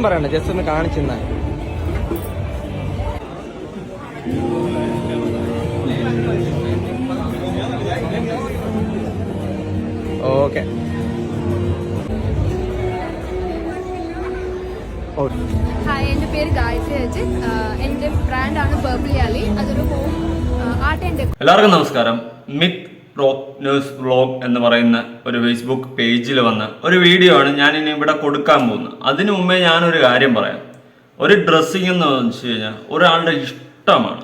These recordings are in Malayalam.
ഒന്നും പറയണ്ട ജസ്റ്റ് ഒന്ന് കാണിച്ചെന്നാൽ ഓക്കെ ഓ ഹായ് എന്റെ പേര് ഗായത്രി അജിത്. എന്റെ എന്റെ ബ്രാൻഡാണ് പേർപ്പിൾ യാലി അതൊരു ഹോം ആർട്ട് ആൻഡ് എല്ലാവർക്കും നമസ്കാരം. മിത്ത് റോക്ക് ന്യൂസ് വ്ലോഗ് എന്ന് പറയുന്ന ഒരു ഫേസ്ബുക്ക് പേജിൽ വന്ന ഒരു വീഡിയോ ആണ് ഞാൻ ഇനി ഇവിടെ കൊടുക്കാൻ പോകുന്നത്. അതിനു മുമ്പേ ഞാനൊരു കാര്യം പറയാം. ഒരു ഡ്രസ്സിങ് എന്ന് വെച്ച് കഴിഞ്ഞാൽ ഒരാളുടെ ഇഷ്ടമാണ്.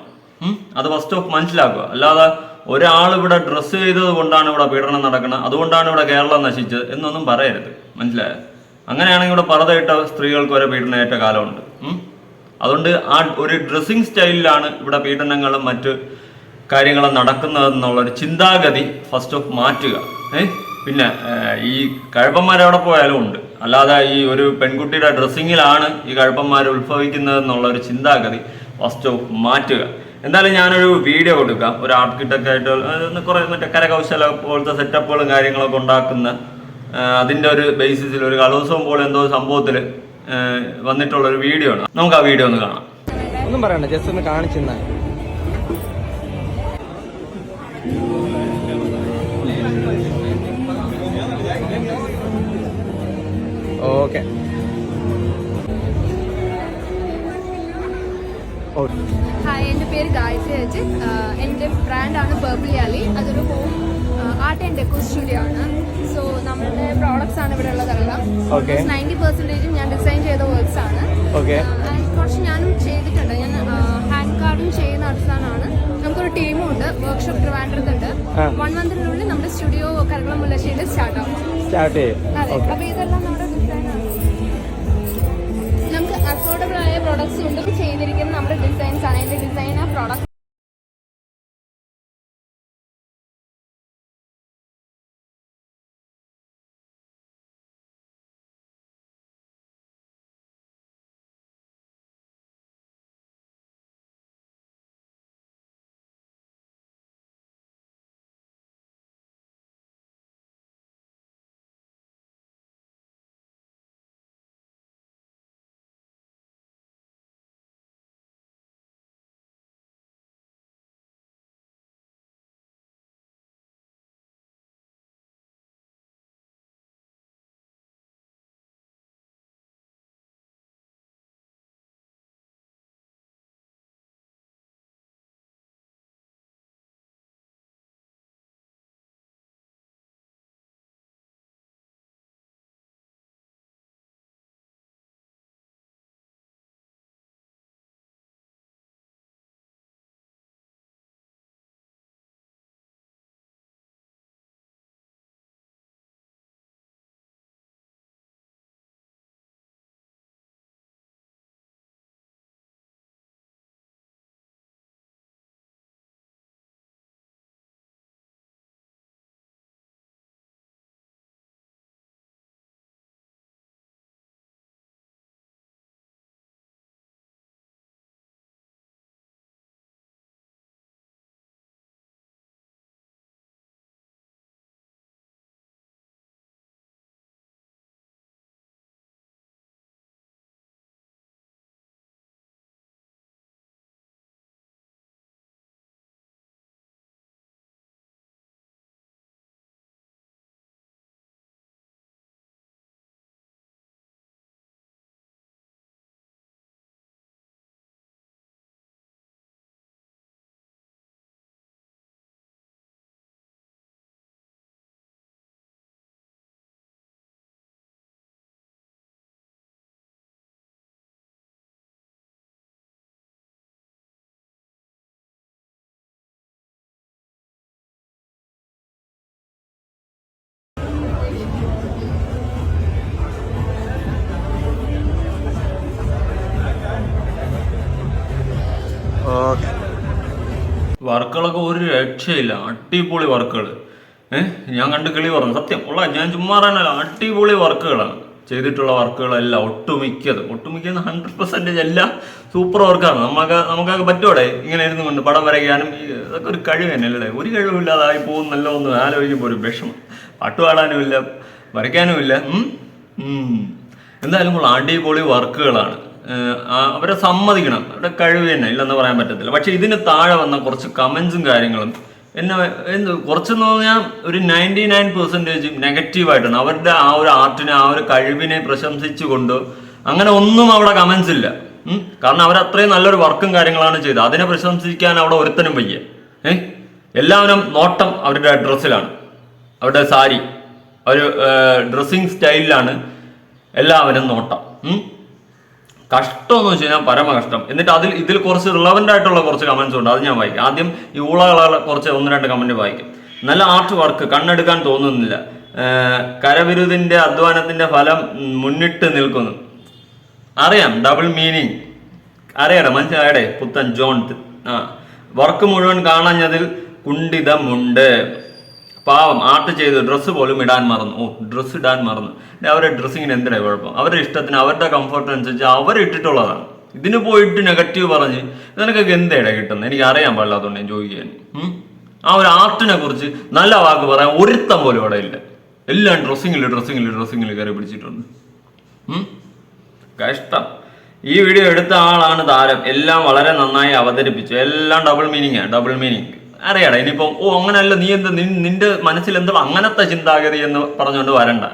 അത് ഫസ്റ്റ് ഓഫ് മനസ്സിലാക്കുക. അല്ലാതെ ഒരാൾ ഇവിടെ ഡ്രസ്സ് ചെയ്തത് കൊണ്ടാണ് ഇവിടെ പീഡനം നടക്കുന്നത്. അതുകൊണ്ടാണ് ഇവിടെ കേരളം നശിച്ചത് എന്നൊന്നും പറയരുത്. മനസ്സിലായോ? അങ്ങനെയാണെങ്കിൽ ഇവിടെ പറതയിട്ട സ്ത്രീകൾക്ക് വരെ പീഡനമേറ്റ കാലമുണ്ട്. അതുകൊണ്ട് ആ ഒരു ഡ്രസ്സിങ് സ്റ്റൈലിലാണ് ഇവിടെ പീഡനങ്ങളും മറ്റ് കാര്യങ്ങളും നടക്കുന്നതെന്നുള്ളൊരു ചിന്താഗതി ഫസ്റ്റ് ഓഫ് മാറ്റുക. പിന്നെ ഈ കഴപ്പന്മാരെവിടെ പോയാലും ഉണ്ട്. അല്ലാതെ ഈ ഒരു പെൺകുട്ടിയുടെ ഡ്രസ്സിങ്ങിലാണ് ഈ കഴപ്പന്മാർ ഉത്ഭവിക്കുന്നത് ഒരു ചിന്താഗതി ഫസ്റ്റ് ഓഫ് മാറ്റുക. എന്തായാലും ഞാനൊരു വീഡിയോ കൊടുക്കാം. ഒരു ആർക്കിടെക്റ്റ് ആയിട്ട് കുറേ മറ്റേ കരകൗശല പോലത്തെ സെറ്റപ്പുകളും കാര്യങ്ങളൊക്കെ ഉണ്ടാക്കുന്ന അതിന്റെ ഒരു ബേസിസിൽ ഒരു കലോത്സവം പോലെ എന്തോ സംഭവത്തിൽ വന്നിട്ടുള്ള ഒരു വീഡിയോ ആണ്. നമുക്ക് ആ വീഡിയോ ഒന്ന് കാണാം. ഒന്നും പറയണ്ട ജസ്റ്റ് ഒന്ന് കാണിച്ചെന്നാ ഓക്കെ ഹായ് എന്റെ പേര് ഗായത്രി അജിത്. എന്റെ ബ്രാൻഡാണ് പേർപ്പിൾ യാലി അതൊരു home art and deco studio ആണ്. സോ നമ്മളുടെ പ്രോഡക്ട്സ് ആണ് ഇവിടെ ഉള്ളതെല്ലാം. നയന്റി പെർസെന്റേജും ഞാൻ ഡിസൈൻ ചെയ്ത വർക്ക്സ് ആണ്. കുറച്ച് ഞാനും ചെയ്തിട്ടുണ്ട്. ഞാൻ ഹാൻഡ് കാർഡും ചെയ്യുന്ന അടുത്താണ് ടീമും ഉണ്ട് വർക്ക്ഷോപ്പ് ട്രിവാൻഡ്രത്തുണ്ട്. വൺ മന്തിനുള്ളിൽ നമ്മുടെ സ്റ്റുഡിയോ കരകുളം സ്റ്റാർട്ട് ആവും. സ്റ്റാർട്ട് ചെയ്യും. അപ്പൊ ഇതെല്ലാം നമ്മുടെ നമുക്ക് അഫോർഡബിൾ ആയ പ്രോഡക്ട്സ് ഉണ്ട്. ചെയ്തിരിക്കുന്ന നമ്മുടെ ഡിസൈൻസ് ആണ്. അതിന്റെ ഡിസൈൻ ആ പ്രോഡക്റ്റ് വർക്കുകളൊക്കെ ഒരു രക്ഷയില്ല. അടിപൊളി വർക്കുകൾ ഏഹ് ഞാൻ കണ്ട് കിളി പറഞ്ഞു. സത്യം. ഉള്ള ഞാൻ ചുമ്മാ പറയാനല്ല അടിപൊളി വർക്കുകളാണ്. ചെയ്തിട്ടുള്ള വർക്കുകളെല്ലാം ഒട്ടുമിക്കത്. ഒട്ടുമിക്ക ഹൺഡ്രഡ് പെർസെന്റേജ് എല്ലാം സൂപ്പർ വർക്കാണ് നമുക്ക് നമുക്കൊക്കെ പറ്റൂടെ? ഇങ്ങനെ ഇരുന്നു കൊണ്ട് പടം വരയ്ക്കാനും ഇതൊക്കെ ഒരു കഴിവ് തന്നെ അല്ലേ? ഒരു കഴിവില്ലാതായി പോകുന്നല്ലോ ഒന്ന് ആലോചിക്കുമ്പോൾ ഒരു വിഷമം. പാട്ട് പാടാനും ഇല്ല വരയ്ക്കാനും ഇല്ല. എന്തായാലും അടിപൊളി വർക്കുകളാണ്. അവരെ സമ്മതിക്കണം. അവരുടെ കഴിവ് തന്നെ ഇല്ലെന്ന് പറയാൻ പറ്റത്തില്ല. പക്ഷെ ഇതിന് താഴെ വന്ന കുറച്ച് കമൻസും കാര്യങ്ങളും എന്നെ എന്ത് കുറച്ചെന്ന് പറഞ്ഞാൽ ഒരു നയന്റി നയൻ പെർസെന്റേജ് നെഗറ്റീവായിട്ടാണ് അവരുടെ ആ ഒരു ആർട്ടിനെ ആ ഒരു കഴിവിനെ പ്രശംസിച്ചുകൊണ്ട് അങ്ങനെ ഒന്നും അവിടെ കമൻസ് ഇല്ല. കാരണം അവർ അത്രയും നല്ലൊരു വർക്കും കാര്യങ്ങളാണ് ചെയ്തത്. അതിനെ പ്രശംസിക്കാൻ അവിടെ ഒരുത്തനും വയ്യ. ഏഹ് എല്ലാവരും നോട്ടം അവരുടെ ഡ്രസ്സിലാണ്. അവരുടെ സാരി. ഒരു ഡ്രസ്സിങ് സ്റ്റൈലിലാണ് എല്ലാവരും നോട്ടം. കഷ്ടം എന്ന് വെച്ച് കഴിഞ്ഞാൽ പരമ കഷ്ടം എന്നിട്ട് അതിൽ ഇതിൽ കുറച്ച് റിലവന്റ് ആയിട്ടുള്ള കുറച്ച് കമൻസ് ഉണ്ട്. അത് ഞാൻ വായിക്കും. ആദ്യം ഈ ഊളകളെ കുറച്ച് ഒന്ന് രണ്ട് കമന്റ് വായിക്കും. നല്ല ആർട്ട് വർക്ക് കണ്ണെടുക്കാൻ തോന്നുന്നില്ല. കരവിരുതിന്റെ അധ്വാനത്തിന്റെ ഫലം മുന്നിട്ട് നിൽക്കുന്നു. അറിയാം ഡബിൾ മീനിങ് അറിയാടെ മനസ്സിലായടെ പുത്തൻ ജോൺ ആ. വർക്ക് മുഴുവൻ കാണാഞ്ഞതിൽ കുണ്ഠിതമുണ്ട്. പാവം ആർട്ട് ചെയ്ത് ഡ്രസ്സ് പോലും ഇടാൻ മറന്നു. ഓ ഡ്രസ്സ് ഇടാൻ മറന്നു. അവരുടെ ഡ്രസ്സിങ്ങിന് എന്തിനാ കുഴപ്പം? അവരുടെ ഇഷ്ടത്തിന് അവരുടെ കംഫർട്ട് അനുസരിച്ച് അവർ ഇട്ടിട്ടുള്ളതാണ്. ഇതിന് പോയിട്ട് നെഗറ്റീവ് പറഞ്ഞ് നിനക്കൊക്കെ എന്തേടാ കിട്ടുന്നത് എനിക്ക് അറിയാൻ പാടില്ലാത്തതുകൊണ്ട് ഞാൻ ചോദിക്കാൻ ആ ഒരു ആർട്ടിനെ കുറിച്ച് നല്ല വാക്ക് പറയാൻ ഒരുത്തം പോലും അവിടെ ഇല്ല. എല്ലാം ഡ്രസ്സിങ്ങിൽ ഡ്രസ്സിങ്ങിൽ ഡ്രസ്സിങ്ങിൽ കയറി പിടിച്ചിട്ടുണ്ട്? കഷ്ടം ഈ വീഡിയോ എടുത്ത ആളാണ് താരം. എല്ലാം വളരെ നന്നായി അവതരിപ്പിച്ചു. എല്ലാം ഡബിൾ മീനിങ് ഡബിൾ മീനിങ് അറിയാടാ ഇനിയിപ്പം ഓ അങ്ങനല്ല നീ എന്ത് നിന്റെ മനസ്സിൽ എന്തോ അങ്ങനത്തെ ചിന്താഗതി എന്ന് പറഞ്ഞുകൊണ്ട് വരണ്ട.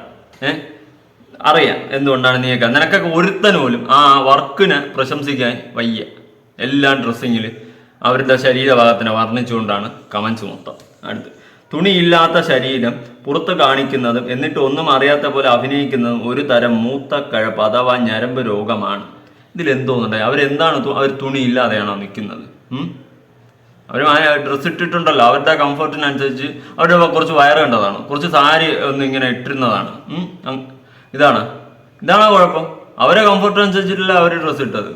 ഏ? അറിയാം എന്തുകൊണ്ടാണ് നീയൊക്കെ. നിനക്കൊക്കെ ഒരുത്തൻ പോലും ആ വർക്കിനെ പ്രശംസിക്കാൻ വയ്യ. എല്ലാ ഡ്രസ്സിങ്ങിൽ അവരുടെ ശരീരഭാഗത്തിനെ വർണിച്ചുകൊണ്ടാണ് കമൻസ് മൊത്തം. അടുത്ത്. തുണിയില്ലാത്ത ശരീരം പുറത്ത് കാണിക്കുന്നതും എന്നിട്ട് ഒന്നും അറിയാത്ത പോലെ അഭിനയിക്കുന്നതും ഒരു തരം മൂത്ത കഴപ്പ് അഥവാ ഞരമ്പ് രോഗമാണ്. ഇതിലെന്തോന്നുണ്ടായി അവരെന്താണ് അവർ തുണിയില്ലാതെയാണോ നിൽക്കുന്നത്? അവർ ഡ്രസ്സ് ഇട്ടിട്ടുണ്ടല്ലോ അവരുടെ കംഫർട്ടിനനുസരിച്ച് അവരുടെ കുറച്ച് വയറ് കണ്ടതാണ് കുറച്ച് സാരി ഒന്ന് ഇങ്ങനെ ഇട്ടിരുന്നതാണ്. ഇതാണ്. ഇതാണ് കുഴപ്പം? അവരെ കംഫർട്ടിനനുസരിച്ചിട്ടല്ല അവർ ഡ്രസ്സ് ഇട്ടത്.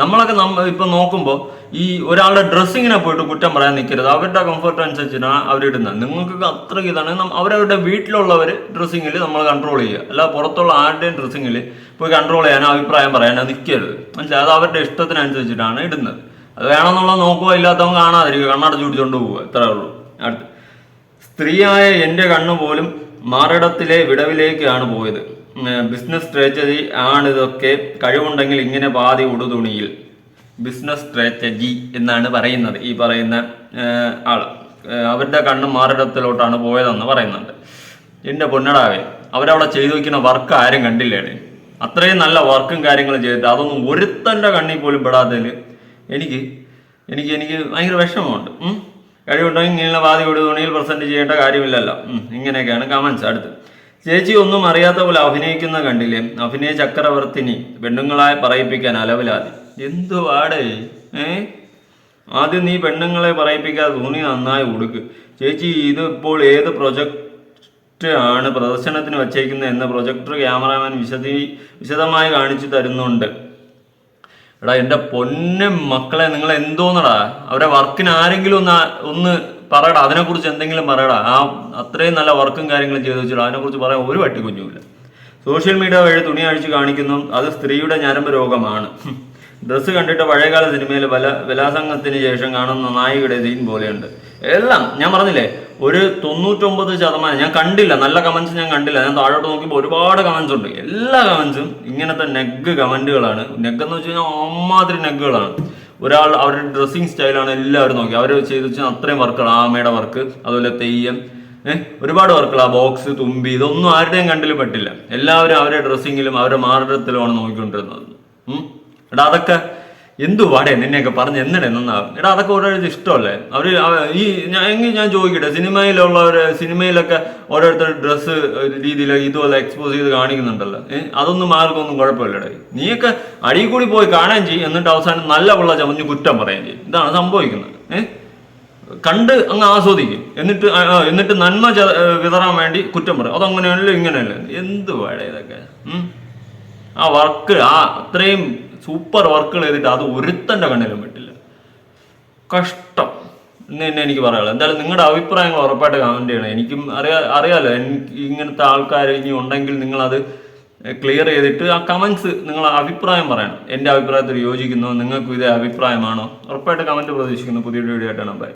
നമ്മളൊക്കെ നമ്മ ഇപ്പൊ നോക്കുമ്പോൾ ഈ ഒരാളുടെ ഡ്രസ്സിങ്ങിനെ പോയിട്ട് കുറ്റം പറയാൻ നിൽക്കരുത് അവരുടെ കംഫർട്ട് അനുസരിച്ചിട്ടാണ് അവരിടുന്നത് നിങ്ങൾക്കൊക്കെ അത്രയ്ക്ക് ഇതാണ്. അവരവരുടെ വീട്ടിലുള്ളവർ ഡ്രസ്സിങ്ങിൽ നമ്മൾ കൺട്രോൾ ചെയ്യുക. അല്ല പുറത്തുള്ള ആരുടെയും ഡ്രസ്സിങ്ങിൽ പോയി കൺട്രോൾ ചെയ്യാനോ അഭിപ്രായം പറയാനോ നിൽക്കരുത് മനസ്സിലായി? അത് അവരുടെ ഇഷ്ടത്തിനനുസരിച്ചിട്ടാണ് ഇടുന്നത്. അത് വേണമെന്നുള്ള നോക്കുക ഇല്ലാത്തവൻ കാണാതിരിക്കുക. കണ്ണടച്ചു പിടിച്ചോണ്ട് പോവുക. ഇത്രേ ഉള്ളൂ. അടുത്ത്. സ്ത്രീയായ എന്റെ കണ്ണു പോലും മാറിടത്തിലെ വിടവിലേക്കാണ് പോയത്. ബിസിനസ് സ്ട്രാറ്റജി ആണ് ഇതൊക്കെ കഴിവുണ്ടെങ്കിൽ ഇങ്ങനെ പാതി ഉടുതുണിയിൽ. ബിസിനസ് സ്ട്രാറ്റജി എന്നാണ് പറയുന്നത് ഈ പറയുന്ന ആൾ അവരുടെ കണ്ണ് മാറിടത്തിലോട്ടാണ് പോയതെന്ന് പറയുന്നുണ്ട്. എന്റെ പൊന്നടാവേ അവരവിടെ ചെയ്തു വയ്ക്കുന്ന വർക്ക് ആരും കണ്ടില്ലേ അത്രയും നല്ല വർക്കും കാര്യങ്ങളും ചെയ്തിട്ട് അതൊന്നും ഒരുത്തന്റെ കണ്ണിൽ പോലും പെടാത്തതിൽ എനിക്ക് എനിക്ക് എനിക്ക് ഭയങ്കര വിഷമമുണ്ട്. കഴിവുണ്ടോ ഇങ്ങനെയുള്ള ഒരു തുണിയിൽ പ്രസന്റ് ചെയ്യേണ്ട കാര്യമില്ലല്ലോ. ഇങ്ങനെയൊക്കെയാണ് കമൻസ് അടുത്ത്. ചേച്ചി ഒന്നും അറിയാത്ത പോലെ അഭിനയിക്കുന്ന കണ്ടില്ലേ? അഭിനയ ചക്രവർത്തിനി പെണ്ണുങ്ങളായി പറയിപ്പിക്കാൻ അലവിലാതി. എന്തുവാടേ ഏ? ആദ്യം നീ പെണ്ണുങ്ങളെ പറയിപ്പിക്കാതെ തുണി നന്നായി ഉടുക്ക്. ചേച്ചി ഇത് ഇപ്പോൾ ഏത് പ്രൊജക്റ്റ് ആണ് പ്രദർശനത്തിന് വച്ചേക്കുന്നത് എന്ന് പ്രൊജക്ടർ ക്യാമറാമാൻ വിശദീ വിശദമായി കാണിച്ചു തരുന്നുണ്ട്. എടാ എന്റെ പൊന്നെ മക്കളെ നിങ്ങൾ എന്തോന്നടാ? അവരെ വർക്കിന് ആരെങ്കിലും ഒന്ന് ഒന്ന് പറയടാ അതിനെക്കുറിച്ച് എന്തെങ്കിലും പറയടാ. ആ അത്രയും നല്ല വർക്കും കാര്യങ്ങളും ചെയ്തു വെച്ചിട്ട് അതിനെക്കുറിച്ച് പറയാൻ ഒരു വട്ടി കുഞ്ഞുമില്ല സോഷ്യൽ മീഡിയ വഴി തുണി അഴിച്ച് കാണിക്കുന്നു. അത് സ്ത്രീയുടെ ഞരമ്പ് രോഗമാണ്. ഡ്രസ്സ് കണ്ടിട്ട് പഴയകാല സിനിമയിൽ ബല ബലാസംഗത്തിന് ശേഷം കാണുന്ന നായികയുടെ സീൻ പോലെയുണ്ട്. എല്ലാം. ഞാൻ പറഞ്ഞില്ലേ ഒരു തൊണ്ണൂറ്റൊമ്പത് ശതമാനം. ഞാൻ കണ്ടില്ല നല്ല കമന്റ്സ് ഞാൻ കണ്ടില്ല. ഞാൻ താഴോട്ട് നോക്കിയപ്പോൾ ഒരുപാട് കമന്റ്സ് ഉണ്ട്. എല്ലാ കമന്റ്സും ഇങ്ങനത്തെ നെഗ് കമന്റുകളാണ് നെഗ് എന്ന് വെച്ച് കഴിഞ്ഞാൽ അമ്മാതിരി നെഗുകളാണ് ഒരാൾ അവരുടെ ഡ്രസ്സിങ് സ്റ്റൈലാണ് എല്ലാവരും നോക്കി. അവർ ചെയ്ത് വെച്ചാൽ അത്രയും വർക്കുകൾ ആമയുടെ വർക്ക് അതുപോലെ തെയ്യം ഒരുപാട് വർക്കുകൾ ആ ബോക്സ് തുമ്പി ഇതൊന്നും ആരുടെയും കണ്ടിൽ പറ്റില്ല എല്ലാവരും അവരുടെ ഡ്രസ്സിങ്ങിലും അവരുടെ മാർഗത്തിലുമാണ് നോക്കിക്കൊണ്ടിരുന്നത്. എടാ അതൊക്കെ എന്തു പാടേ നിന്നെയൊക്കെ പറഞ്ഞ് എന്നിടെ നന്നാവും? എടാ അതൊക്കെ ഓരോരുത്തർ ഇഷ്ടമല്ലേ? അവർ ഈ ഞാൻ എങ്കിൽ ഞാൻ ചോദിക്കട്ടെ സിനിമയിലുള്ളവർ സിനിമയിലൊക്കെ ഓരോരുത്തർ ഡ്രസ്സ് രീതിയിലൊക്കെ ഇതുപോലെ എക്സ്പോസ് ചെയ്ത് കാണിക്കുന്നുണ്ടല്ലോ. അതൊന്നും ആർക്കൊന്നും കുഴപ്പമില്ലടേ. നീയൊക്കെ അടിയിൽ കൂടി പോയി കാണാൻ ചെയ്യും എന്നിട്ട് അവസാനം നല്ല പിള്ള ചമഞ്ഞ് കുറ്റം പറയുകയും ചെയ്യും. ഇതാണ് സംഭവിക്കുന്നത്. കണ്ട് അങ്ങ് ആസ്വദിക്കും. എന്നിട്ട് എന്നിട്ട് നന്മ വിതറാൻ വേണ്ടി കുറ്റം പറയും. അതങ്ങനെയല്ലോ ഇങ്ങനെയല്ലോ? എന്ത് വേടേ ഇതൊക്കെ? ആ വർക്ക് ആ അത്രയും സൂപ്പർ വർക്കുകൾ ചെയ്തിട്ട് അത് ഒരുത്തന്റെ കണ്ണിലും പറ്റില്ല കഷ്ടം. എന്ന് തന്നെ എനിക്ക് പറയാനുള്ളത്. എന്തായാലും നിങ്ങളുടെ അഭിപ്രായങ്ങൾ ഉറപ്പായിട്ട് കമന്റ് ചെയ്യണം. എനിക്കും അറിയാ അറിയാലോ എനിക്ക് ഇങ്ങനത്തെ ആൾക്കാർ ഇനി ഉണ്ടെങ്കിൽ നിങ്ങളത് ക്ലിയർ ചെയ്തിട്ട് ആ കമൻസ് നിങ്ങൾ അഭിപ്രായം പറയണം. എന്റെ അഭിപ്രായത്തിൽ യോജിക്കുന്നോ. നിങ്ങൾക്കും ഇതേ അഭിപ്രായമാണോ? ഉറപ്പായിട്ട് കമന്റ് പ്രതീക്ഷിക്കുന്നു. പുതിയ വീഡിയോ ആയിട്ടാണ് ബൈ